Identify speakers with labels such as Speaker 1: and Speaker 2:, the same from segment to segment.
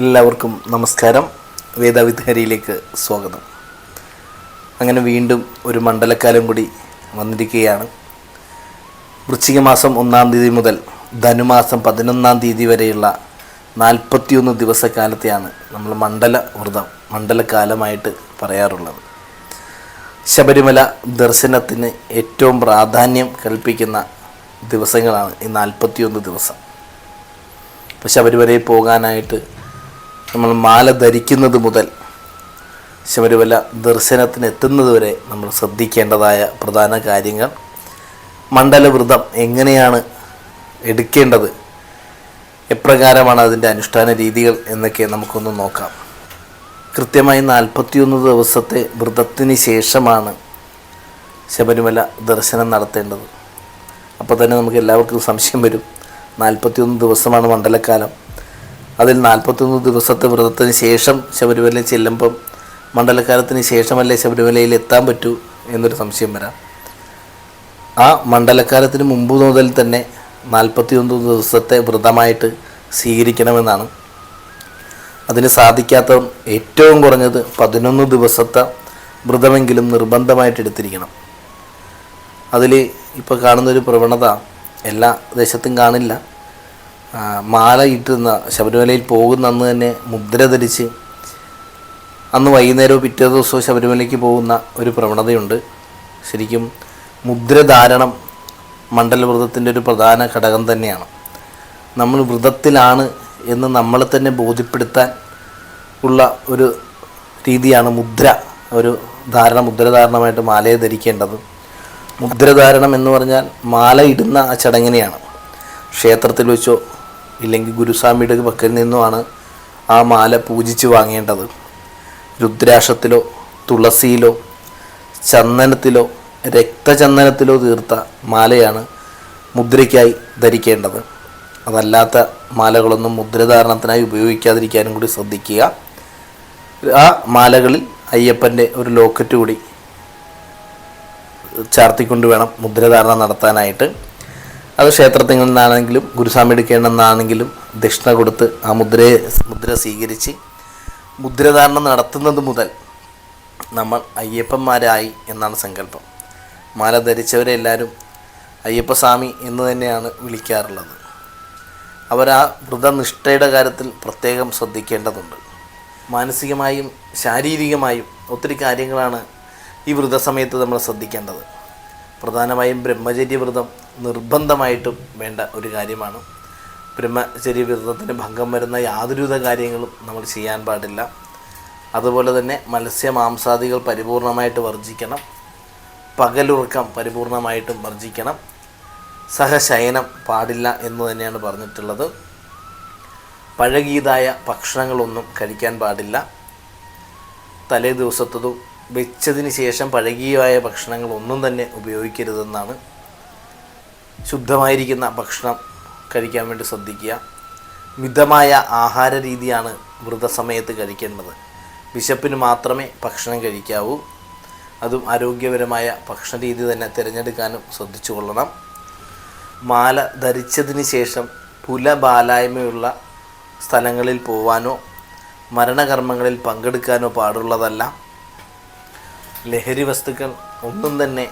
Speaker 1: എല്ലാവർക്കും നമസ്കാരം. വേദവിദ്ഹരിയിലേക്ക് സ്വാഗതം. അങ്ങനെ വീണ്ടും ഒരു മണ്ഡലക്കാലം കൂടി വന്നിരിക്കുകയാണ്. വൃശ്ചിക മാസം ഒന്നാം തീയതി മുതൽ ധനുമാസം പതിനൊന്നാം തീയതി വരെയുള്ള നാൽപ്പത്തിയൊന്ന് ദിവസക്കാലത്തെയാണ് നമ്മൾ മണ്ഡല വ്രതം മണ്ഡലക്കാലമായിട്ട് പറയാറുള്ളത്. ശബരിമല ദർശനത്തിന് ഏറ്റവും പ്രാധാന്യം കൽപ്പിക്കുന്ന ദിവസങ്ങളാണ് ഈ നാൽപ്പത്തിയൊന്ന് ദിവസം. ഇപ്പോൾ ശബരിമലയിൽ പോകാനായിട്ട് നമ്മൾ മാല ധരിക്കുന്നത് മുതൽ ശബരിമല ദർശനത്തിന് എത്തുന്നത് വരെ നമ്മൾ ശ്രദ്ധിക്കേണ്ടതായ പ്രധാന കാര്യങ്ങൾ. മണ്ഡലവ്രതം എങ്ങനെയാണ് എടുക്കേണ്ടത്? എപ്രകാരമാണ് അതിന്റെ അനുഷ്ഠാന രീതികൾ എന്നൊക്കെ നമുക്കൊന്ന് നോക്കാം. കൃത്യമായി നാൽപ്പത്തിയൊന്ന് ദിവസത്തെ വ്രതത്തിന് ശേഷമാണ് ശബരിമല ദർശനം നടത്തേണ്ടത്. അപ്പോൾ തന്നെ നമുക്ക് എല്ലാവർക്കും സംശയം വരും. നാൽപ്പത്തിയൊന്ന് ദിവസമാണ് മണ്ഡലക്കാലം അതിൽ നാൽപ്പത്തൊന്ന് ദിവസത്തെ വ്രതത്തിന് ശേഷം ശബരിമലയിൽ ചെല്ലുമ്പം മണ്ഡലക്കാലത്തിന് ശേഷമല്ലേ ശബരിമലയിൽ എത്താൻ പറ്റൂ എന്നൊരു സംശയം വരാം. ആ മണ്ഡലക്കാലത്തിന് മുമ്പ് മുതൽ തന്നെ നാൽപ്പത്തിയൊന്ന് ദിവസത്തെ വ്രതമായിട്ട് സ്വീകരിക്കണമെന്നാണ്. അതിന് സാധിക്കാത്ത ഏറ്റവും കുറഞ്ഞത് പതിനൊന്ന് ദിവസത്തെ വ്രതമെങ്കിലും നിർബന്ധമായിട്ട് എടുത്തിരിക്കണം. അതിൽ ഇപ്പോൾ കാണുന്നൊരു പ്രവണത എല്ലാ ദേശത്തും കാണില്ല. മാല ഇട്ടുന്ന ശബരിമലയിൽ പോകുന്ന അന്ന് തന്നെ മുദ്ര ധരിച്ച് അന്ന് വൈകുന്നേരവും പിറ്റേ ദിവസവും ശബരിമലയ്ക്ക് പോകുന്ന ഒരു പ്രവണതയുണ്ട്. ശരിക്കും മുദ്രധാരണം മണ്ഡലവ്രതത്തിന്റെ ഒരു പ്രധാന ഘടകം തന്നെയാണ്. നമ്മൾ വ്രതത്തിലാണ് എന്ന് നമ്മളെ തന്നെ ബോധ്യപ്പെടുത്താൻ ഉള്ള ഒരു രീതിയാണ് മുദ്ര ഒരു ധാരണ മുദ്രധാരണമായിട്ട് മാലയെ ധരിക്കേണ്ടത്. മുദ്രധാരണം എന്ന് പറഞ്ഞാൽ മാല ഇടുന്ന ആ ചടങ്ങിനെയാണ്. ക്ഷേത്രത്തിൽ വെച്ചോ ഇല്ലെങ്കിൽ ഗുരുസ്വാമിയുടെ പക്കൽ നിന്നുമാണ് ആ മാല പൂജിച്ച് വാങ്ങേണ്ടത്. രുദ്രാക്ഷത്തിലോ തുളസിയിലോ ചന്ദനത്തിലോ രക്തചന്ദനത്തിലോ തീർത്ത മാലയാണ് മുദ്രയ്ക്കായി ധരിക്കേണ്ടത്. അതല്ലാത്ത മാലകളൊന്നും മുദ്രധാരണത്തിനായി ഉപയോഗിക്കാതിരിക്കാനും കൂടി ശ്രദ്ധിക്കുക. ആ മാലകളിൽ അയ്യപ്പന്റെ ഒരു ലോക്കറ്റ് കൂടി ചാർത്തിക്കൊണ്ട് വേണം മുദ്രധാരണ നടത്താനായിട്ട്. അത് ക്ഷേത്രത്തിൽ നിന്നാണെങ്കിലും ഗുരുസ്വാമി എടുക്കേണ്ടെന്നാണെങ്കിലും ദക്ഷിണ കൊടുത്ത് ആ മുദ്രയെ മുദ്ര സ്വീകരിച്ച് മുദ്രധാരണം നടത്തുന്നത് മുതൽ നമ്മൾ അയ്യപ്പന്മാരായി എന്നാണ് സങ്കല്പം. മാല ധരിച്ചവരെ എല്ലാവരും അയ്യപ്പസ്വാമി എന്ന് തന്നെയാണ് വിളിക്കാറുള്ളത്. അവർ ആ വ്രതനിഷ്ഠയുടെ കാര്യത്തിൽ പ്രത്യേകം ശ്രദ്ധിക്കേണ്ടതുണ്ട്. മാനസികമായും ശാരീരികമായും ഒത്തിരി കാര്യങ്ങളാണ് ഈ വ്രതസമയത്ത് നമ്മൾ ശ്രദ്ധിക്കേണ്ടത്. പ്രധാനമായും ബ്രഹ്മചര്യ വ്രതം നിർബന്ധമായിട്ടും വേണ്ട ഒരു കാര്യമാണ്. ബ്രഹ്മചര്യ വ്രതത്തിന് ഭംഗം വരുന്ന യാതൊരുവിധ കാര്യങ്ങളും നമ്മൾ ചെയ്യാൻ പാടില്ല. അതുപോലെ തന്നെ മത്സ്യ മാംസാദികൾ പരിപൂർണമായിട്ട് വർജിക്കണം പകലുറക്കം പരിപൂർണമായിട്ടും വർജിക്കണം സഹശയനം പാടില്ല എന്ന് തന്നെയാണ് പറഞ്ഞിട്ടുള്ളത്. പഴകിയതായ ഭക്ഷണങ്ങളൊന്നും കഴിക്കാൻ പാടില്ല. തലേ ദിവസത്തതും വെച്ചതിന് ശേഷം പഴകിയതായ ഭക്ഷണങ്ങളൊന്നും തന്നെ ഉപയോഗിക്കരുതെന്നാണ് ശുദ്ധമായിരിക്കുന്ന ഭക്ഷണം കഴിക്കാൻ വേണ്ടി ശ്രദ്ധിക്കുക. മിതമായ ആഹാര രീതിയാണ് വ്രതസമയത്ത് കഴിക്കേണ്ടത്. വിശപ്പിന് മാത്രമേ ഭക്ഷണം കഴിക്കാവൂ. അതും ആരോഗ്യപരമായ ഭക്ഷണ രീതി തന്നെ തിരഞ്ഞെടുക്കാനും ശ്രദ്ധിച്ചു കൊള്ളണം. മാല ധരിച്ചതിന് ശേഷം പുലബാലായ്മയുള്ള സ്ഥലങ്ങളിൽ പോവാനോ മരണകർമ്മങ്ങളിൽ പങ്കെടുക്കാനോ പാടുള്ളതല്ല. ലഹരി വസ്തുക്കൾ ഒന്നും തന്നെ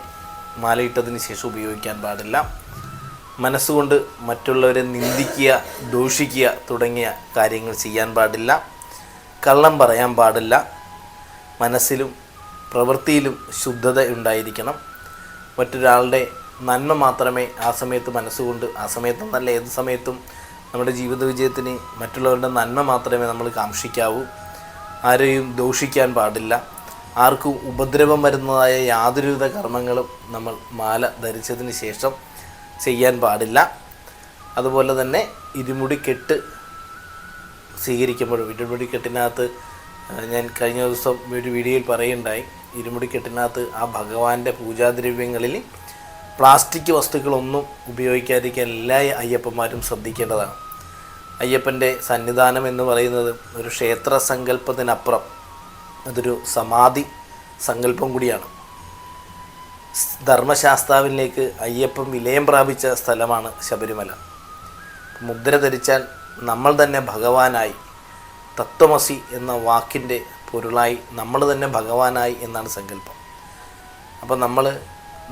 Speaker 1: മാലയിട്ടതിന് ശേഷം ഉപയോഗിക്കാൻ പാടില്ല. മനസ്സുകൊണ്ട് മറ്റുള്ളവരെ നിന്ദിക്കുക ദൂഷിക്കുക തുടങ്ങിയ കാര്യങ്ങൾ ചെയ്യാൻ പാടില്ല. കള്ളം പറയാൻ പാടില്ല. മനസ്സിലും പ്രവൃത്തിയിലും ശുദ്ധത ഉണ്ടായിരിക്കണം. മറ്റൊരാളുടെ നന്മ മാത്രമേ ആ സമയത്ത് മനസ്സുകൊണ്ട് ആ സമയത്തും നല്ല ഏത് സമയത്തും നമ്മുടെ ജീവിത വിജയത്തിന് മറ്റുള്ളവരുടെ നന്മ മാത്രമേ നമ്മൾ കാക്ഷിക്കാവൂ. ആരെയും ദോഷിക്കാൻ പാടില്ല. ആർക്കും ഉപദ്രവം വരുന്നതായ യാതൊരുവിധ കർമ്മങ്ങളും നമ്മൾ മാല ധരിച്ചതിന് ശേഷം ചെയ്യാൻ പാടില്ല. അതുപോലെ തന്നെ ഇരുമുടിക്കെട്ട് സ്വീകരിക്കുമ്പോഴും ഇരുമുടിക്കെട്ടിനകത്ത് ഞാൻ കഴിഞ്ഞ ദിവസം ഒരു വീഡിയോയിൽ പറയുണ്ടായി ഇരുമുടിക്കെട്ടിനകത്ത് ആ ഭഗവാന്റെ പൂജാദ്രവ്യങ്ങളിൽ പ്ലാസ്റ്റിക് വസ്തുക്കളൊന്നും ഉപയോഗിക്കാതിരിക്കാൻ എല്ലാ അയ്യപ്പന്മാരും ശ്രദ്ധിക്കേണ്ടതാണ്. അയ്യപ്പന്റെ സന്നിധാനം എന്ന് പറയുന്നത് ഒരു ക്ഷേത്ര സങ്കല്പത്തിനപ്പുറം അതൊരു സമാധി സങ്കല്പം കൂടിയാണ്. ധർമ്മശാസ്താവിലേക്ക് അയ്യപ്പം വിലയം പ്രാപിച്ച സ്ഥലമാണ് ശബരിമല. മുദ്ര ധരിച്ചാൽ നമ്മൾ തന്നെ ഭഗവാനായി തത്വമസി എന്ന വാക്കിന്റെ പൊരുളായി നമ്മൾ തന്നെ ഭഗവാനായി എന്നാണ് സങ്കല്പം. അപ്പോൾ നമ്മൾ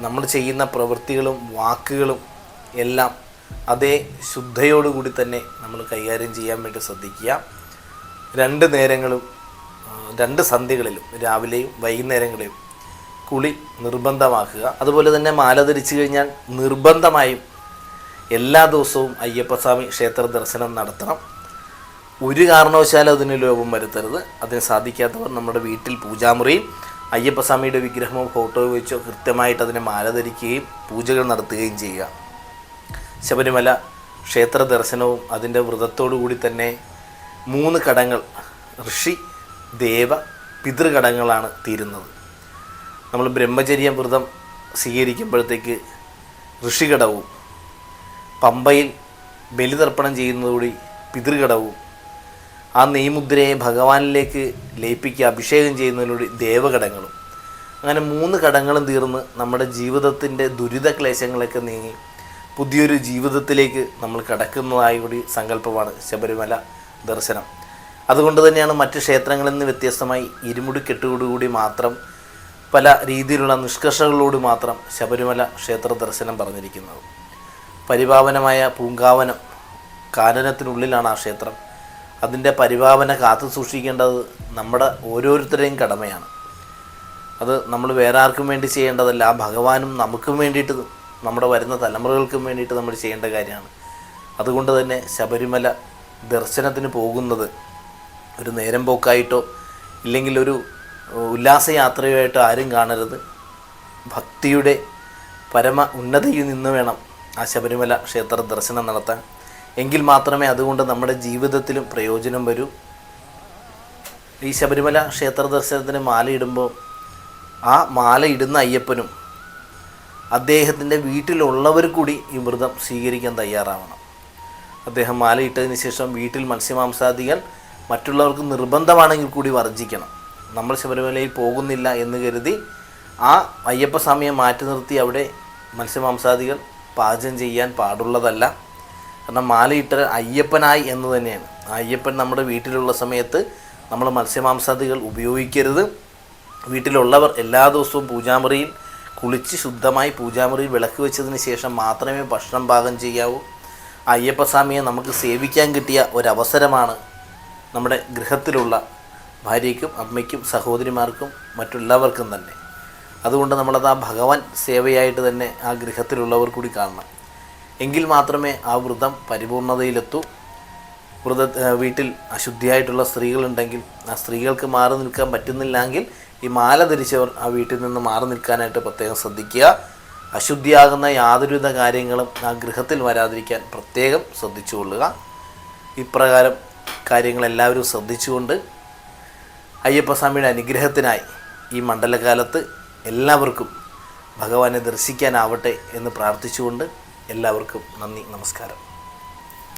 Speaker 1: നമ്മൾ ചെയ്യുന്ന പ്രവൃത്തികളും വാക്കുകളും എല്ലാം അതേ ശുദ്ധയോടുകൂടി തന്നെ നമ്മൾ കൈകാര്യം ചെയ്യാൻ വേണ്ടി ശ്രദ്ധിക്കുക. രണ്ട് നേരങ്ങളും രണ്ട് സന്ധ്യകളിലും രാവിലെയും വൈകുന്നേരങ്ങളിലും കുളി നിർബന്ധമാക്കുക. അതുപോലെ തന്നെ മാല ധരിച്ചു കഴിഞ്ഞാൽ നിർബന്ധമായും എല്ലാ ദിവസവും അയ്യപ്പസ്വാമി ക്ഷേത്ര ദർശനം നടത്തണം. ഒരു കാരണവശാലും അതിന് ലോപം വരുത്തരുത്. അതിന് സാധിക്കാത്തവർ നമ്മുടെ വീട്ടിൽ പൂജാമുറിയിൽ അയ്യപ്പസ്വാമിയുടെ വിഗ്രഹമോ ഫോട്ടോയോ വെച്ചോ കൃത്യമായിട്ട് അതിനെ മാല ധരിക്കുകയും പൂജകൾ നടത്തുകയും ചെയ്യുക. ശബരിമല ക്ഷേത്ര ദർശനവും അതിന്റെ കൂടി തന്നെ മൂന്ന് കടങ്ങൾ ഋഷി ദേവ പിതൃഘടങ്ങളാണ് തീരുന്നത്. നമ്മൾ ബ്രഹ്മചര്യം വ്രതം സ്വീകരിക്കുമ്പോഴത്തേക്ക് ഋഷികടവും പമ്പയിൽ ബലിതർപ്പണം ചെയ്യുന്നതോടി പിതൃകടവും ആ നെയ്മുദ്രയെ ഭഗവാനിലേക്ക് ലയിപ്പിക്കുക അഭിഷേകം ചെയ്യുന്നതിലൂടെ ദേവഘടങ്ങളും അങ്ങനെ മൂന്ന് ഘടങ്ങളും തീർന്ന് നമ്മുടെ ജീവിതത്തിന്റെ ദുരിത ക്ലേശങ്ങളൊക്കെ നീങ്ങി പുതിയൊരു ജീവിതത്തിലേക്ക് നമ്മൾ കടക്കുന്നതായി കൂടി സങ്കല്പമാണ് ശബരിമല ദർശനം. അതുകൊണ്ട് തന്നെയാണ് മറ്റ് ക്ഷേത്രങ്ങളിൽ നിന്ന് വ്യത്യസ്തമായി ഇരുമുടി കെട്ടുകൂടി മാത്രം പല രീതിയിലുള്ള നിഷ്കർഷകളോട് മാത്രം ശബരിമല ക്ഷേത്ര ദർശനം പറഞ്ഞിരിക്കുന്നത്. പരിപാവനമായ പൂങ്കാവനം കാനനത്തിനുള്ളിലാണ് ആ ക്ഷേത്രം. അതിന്റെ പരിപാവന കാത്തു സൂക്ഷിക്കേണ്ടത് നമ്മുടെ ഓരോരുത്തരുടെയും കടമയാണ്. അത് നമ്മൾ വേറെ ആർക്കും വേണ്ടി ചെയ്യേണ്ടതല്ല ആ ഭഗവാനും നമുക്കും വേണ്ടിയിട്ട് നമ്മുടെ വരുന്ന തലമുറകൾക്കും വേണ്ടിയിട്ട് നമ്മൾ ചെയ്യേണ്ട കാര്യമാണ്. അതുകൊണ്ട് തന്നെ ശബരിമല ദർശനത്തിന് പോകുന്നത് ഒരു നേരം പോക്കായിട്ടോ ഇല്ലെങ്കിൽ ഒരു ഉല്ലാസയാത്രയോ ആയിട്ടോ ആരും കാണരുത്. ഭക്തിയുടെ പരമ ഉന്നതിയിൽ നിന്ന് വേണം ആ ശബരിമല ക്ഷേത്ര ദർശനം നടത്താൻ. എങ്കിൽ മാത്രമേ അതുകൊണ്ട് നമ്മുടെ ജീവിതത്തിലും പ്രയോജനം വരൂ. ഈ ശബരിമല ക്ഷേത്ര ദർശനത്തിന് മാലയിടുമ്പോൾ ആ മാലയിടുന്ന അയ്യപ്പനും അദ്ദേഹത്തിന്റെ വീട്ടിലുള്ളവർ കൂടി ഈ വ്രതം സ്വീകരിക്കാൻ തയ്യാറാവണം. അദ്ദേഹം മാലയിട്ടതിന് ശേഷം വീട്ടിൽ മത്സ്യമാംസാദികൾ മറ്റുള്ളവർക്ക് നിർബന്ധമാണെങ്കിൽ കൂടി വർജിക്കണം നമ്മൾ ശബരിമലയിൽ പോകുന്നില്ല എന്ന് കരുതി ആ അയ്യപ്പസ്വാമിയെ മാറ്റി നിർത്തി അവിടെ മത്സ്യമാംസാദികൾ പാചകം ചെയ്യാൻ പാടുള്ളതല്ല. കാരണം മാലയിട്ട അയ്യപ്പനായി എന്ന് തന്നെയാണ്. ആ അയ്യപ്പൻ നമ്മുടെ വീട്ടിലുള്ള സമയത്ത് നമ്മൾ മത്സ്യമാംസാദികൾ ഉപയോഗിക്കരുത്. വീട്ടിലുള്ളവർ എല്ലാ ദിവസവും പൂജാമുറിയിൽ കുളിച്ച് ശുദ്ധമായി പൂജാമുറിയിൽ വിളക്ക് വെച്ചതിന് ശേഷം മാത്രമേ ഭക്ഷണം പാകം ചെയ്യാവൂ. അയ്യപ്പസ്വാമിയെ നമുക്ക് സേവിക്കാൻ കിട്ടിയ ഒരവസരമാണ് നമ്മുടെ ഗൃഹത്തിലുള്ള ഭാര്യയ്ക്കും അമ്മയ്ക്കും സഹോദരിമാർക്കും മറ്റുള്ളവർക്കും തന്നെ. അതുകൊണ്ട് നമ്മളത് ആ ഭഗവാൻ സേവയായിട്ട് തന്നെ ആ ഗൃഹത്തിലുള്ളവർ കൂടി കാണണം. എങ്കിൽ മാത്രമേ ആ വ്രതം പരിപൂർണതയിലെത്തൂ. വ്രത വീട്ടിൽ അശുദ്ധിയായിട്ടുള്ള സ്ത്രീകളുണ്ടെങ്കിൽ ആ സ്ത്രീകൾക്ക് മാറി നിൽക്കാൻ പറ്റുന്നില്ലെങ്കിൽ ഈ മാല ധരിച്ചവർ ആ വീട്ടിൽ നിന്ന് മാറി നിൽക്കാനായിട്ട് പ്രത്യേകം ശ്രദ്ധിക്കുക. അശുദ്ധിയാകുന്ന യാതൊരുവിധ കാര്യങ്ങളും ആ ഗൃഹത്തിൽ വരാതിരിക്കാൻ പ്രത്യേകം ശ്രദ്ധിച്ചുകൊള്ളുക. ഇപ്രകാരം കാര്യങ്ങളെല്ലാവരും ശ്രദ്ധിച്ചുകൊണ്ട് അയ്യപ്പസ്വാമിയുടെ അനുഗ്രഹത്തിനായി ഈ മണ്ഡലകാലത്ത് എല്ലാവർക്കും ഭഗവാനെ ദർശിക്കാനാവട്ടെ എന്ന് പ്രാർത്ഥിച്ചുകൊണ്ട് എല്ലാവർക്കും നന്ദി നമസ്കാരം.